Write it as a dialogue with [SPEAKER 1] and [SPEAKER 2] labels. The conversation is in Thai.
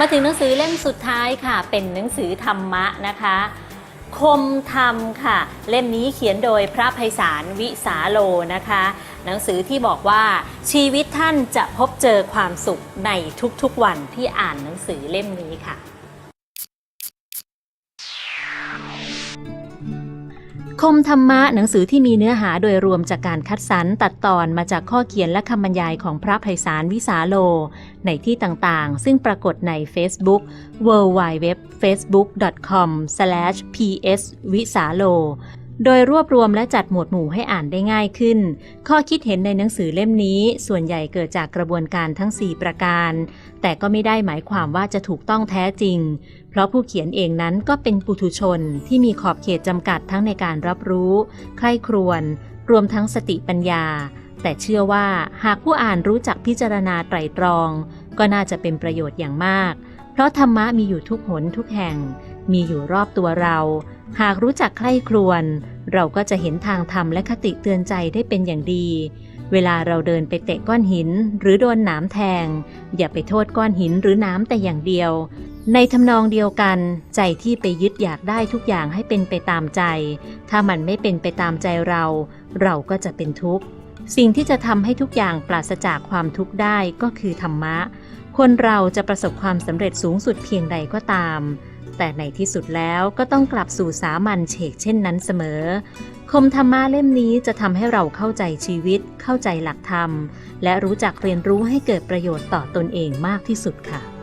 [SPEAKER 1] มาถึงหนังสือเล่มสุดท้ายค่ะ เป็นหนังสือธรรมะนะคะ คมธรรมค่ะ เล่มนี้เขียนโดยพระไพศาลวิสาโลนะคะ หนังสือที่บอกว่าชีวิตท่านจะพบเจอความสุขในทุกๆวันที่อ่านหนังสือเล่มนี้ค่ะ คมธรรมะหนังสือที่มีเนื้อหาโดยรวมจากการคัดสรรตัดตอนมาจากข้อเขียนและคำบรรยายของพระไพศาลวิสาโล ในที่ต่างๆ ซึ่งปรากฏใน Facebook w w w f a c e b o o k c o m p s วิสาโล โดยรวบรวมและจัดหมวดหมู่ให้อ่านได้ง่ายขึ้น ข้อคิดเห็นในหนังสือเล่มนี้ ส่วนใหญ่เกิดจากกระบวนการทั้ง 4 ประการ แต่ก็ไม่ได้หมายความว่าจะถูกต้องแท้จริง เพราะผู้เขียนเองนั้นก็เป็นปุถุชนที่มีขอบเขตจำกัดทั้งในการรับรู้ ใคร่ครวญ รวมทั้งสติปัญญา แต่เชื่อว่าหากผู้อ่านรู้จักพิจารณาไตรตรอง ก็น่าจะเป็นประโยชน์อย่างมาก เพราะธรรมะมีอยู่ทุกหนทุกแห่ง มีอยู่รอบตัวเรา หากรู้จักใคร่ครวญเราก็จะเห็นทางธรรมและคติเตือนใจได้เป็นอย่างดี เวลาเราเดินไปเตะก้อนหินหรือโดนหนามแทง อย่าไปโทษก้อนหินหรือน้ำแต่อย่างเดียว ในทำนองเดียวกัน ใจที่ไปยึดอยากได้ทุกอย่างให้เป็นไปตามใจ ถ้ามันไม่เป็นไปตามใจเรา เราก็จะเป็นทุกข์ สิ่งที่จะทำให้ทุกอย่างปราศจากความทุกข์ได้ก็คือธรรมะ คนเราจะประสบความสำเร็จสูงสุดเพียงใดก็ตาม แต่ในที่สุดแล้วก็ต้องกลับสู่สามัญเฉกเช่นนั้นเสมอ คมธรรมะเล่มนี้จะทำให้เราเข้าใจชีวิต เข้าใจหลักธรรม และรู้จักเรียนรู้ให้เกิดประโยชน์ต่อตนเองมากที่สุดค่ะ